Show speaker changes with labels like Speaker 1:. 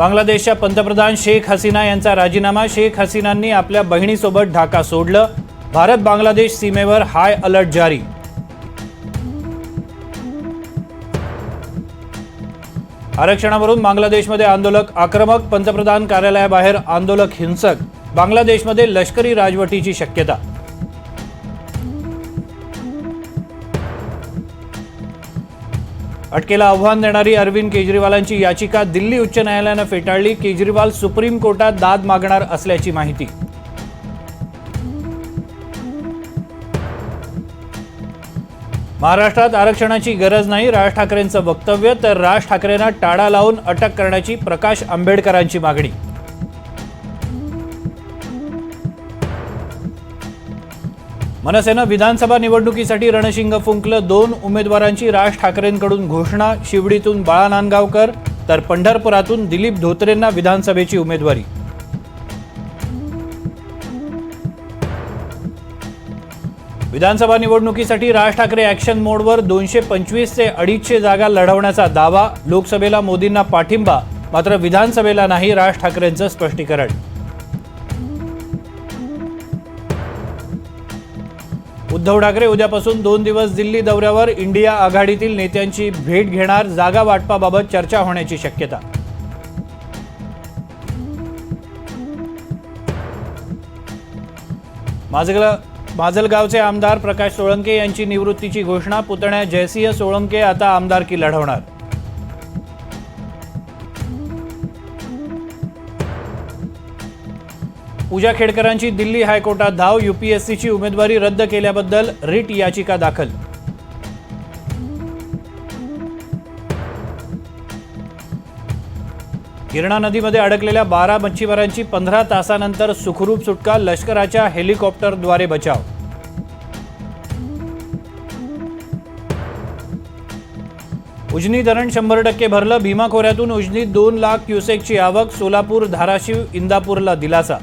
Speaker 1: बांगलादेशच्या पंतप्रधान शेख हसीना यांचा राजीनामा. शेख हसीनांनी आपल्या बहिणीसोबत ढाका सोडलं. भारत बांगलादेश सीमेवर हाय अलर्ट जारी. आरक्षणावरून बांगलादेशमध्ये आंदोलक आक्रमक. पंतप्रधान कार्यालयाबाहेर आंदोलक हिंसक. बांगलादेशमध्ये लष्करी राजवटीची शक्यता. अटकेला आव्हान देणारी अरविंद केजरीवालांची याचिका दिल्ली उच्च न्यायालयानं फेटाळली. केजरीवाल सुप्रीम कोर्टात दाद मागणार असल्याची माहिती. महाराष्ट्रात आरक्षणाची गरज नाही राज ठाकरेंचं वक्तव्य तर राज ठाकरेंना टाळा लावून अटक करण्याची प्रकाश आंबेडकरांची मागणी. मनसेनं विधानसभा निवडणुकीसाठी रणशिंग फुंकलं दोन उमेदवारांची राज ठाकरेंकडून घोषणा शिवडीतून बाळा नांदगावकर तर पंढरपुरातून दिलीप धोत्रेंना विधानसभेची उमेदवारी. विधानसभा निवडणुकीसाठी राज ठाकरे ॲक्शन मोडवर दोनशे पंचवीस ते अडीचशे जागा लढवण्याचा दावा लोकसभेला मोदींना पाठिंबा मात्र विधानसभेला नाही राज ठाकरेंचं स्पष्टीकरण. उद्धव ठाकरे उद्यापासून दोन दिवस दिल्ली दौऱ्यावर इंडिया आघाडीतील नेत्यांची भेट घेणार जागा वाटपाबाबत चर्चा होण्याची शक्यता. माजल माजलगावचे आमदार प्रकाश सोळंके यांची निवृत्तीची घोषणा पुतण्या जयसिंह सोळंके आता आमदारकी लढवणार. पूजा खेडकरांची दिल्ली हायकोर्टात धाव यूपीएससीची उमेदवारी रद्द केल्याबद्दल रिट याचिका दाखल. गिरणा नदीमध्ये अडकलेल्या बारा मच्छीमारांची पंधरा तासानंतर सुखरूप सुटका लष्कराच्या हेलिकॉप्टरद्वारे बचाव. उजनी धरण शंभर टक्के भरलं भीमा खोऱ्यातून उजनी दोन लाख क्युसेकची आवक सोलापूर धाराशिव इंदापूरला दिलासा.